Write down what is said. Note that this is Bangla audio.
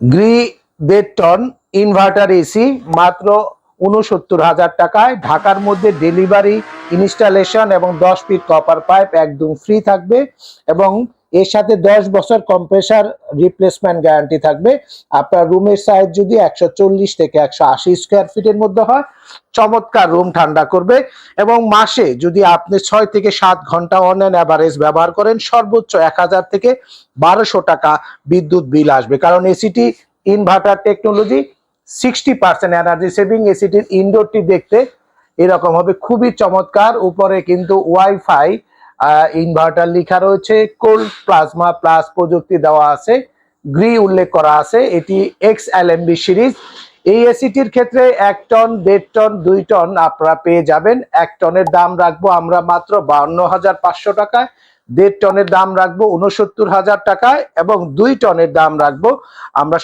গ্রি দেড় টন ইনভার্টার এসি মাত্র উনসত্তর হাজার টাকায় ঢাকার মধ্যে ডেলিভারি ইনস্টলেশন এবং দশ ফিট কপার পাইপ একদম ফ্রি থাকবে এবং এর সাথে দশ বছর কম্প্রেসার রিপ্লেসমেন্ট গ্যারান্টি থাকবে। আপনার রুমের সাইজ যদি একশো চল্লিশ থেকে একশো আশি স্কোয়ার ফিটের মধ্যে হয়, চমৎকার রুম ঠান্ডা করবে এবং মাসে যদি আপনি ছয় থেকে সাত ঘণ্টা অন অ্যাভারেজ ব্যবহার করেন, সর্বোচ্চ এক হাজার থেকে বারোশো টাকা বিদ্যুৎ বিল আসবে। কারণ এসিটি inverter technology sixty percent energy saving এসিটির ইনডোরটি দেখতে এরকম হবে। খুবই চমৎকার। উপরে কিন্তু ওয়াইফাই ইনভার্টার লেখা রয়েছে। কোল্ড প্লাজমা প্লাস প্রযুক্তি দেওয়া আছে। গ্রি উল্লেখ করা আছে। এটি এক্স এল এমবি সিরিজ। এই এসিটির ক্ষেত্রে এক টন, দেড় টন, দুই টন আপনারা পেয়ে যাবেন। এক টনের দাম রাখব আমরা মাত্র বাউন্ন হাজার পাঁচশো টাকায়। দেড় টনের দাম রাখব উনসত্তর হাজার টাকায় এবং দুই টনের দাম রাখব আমরা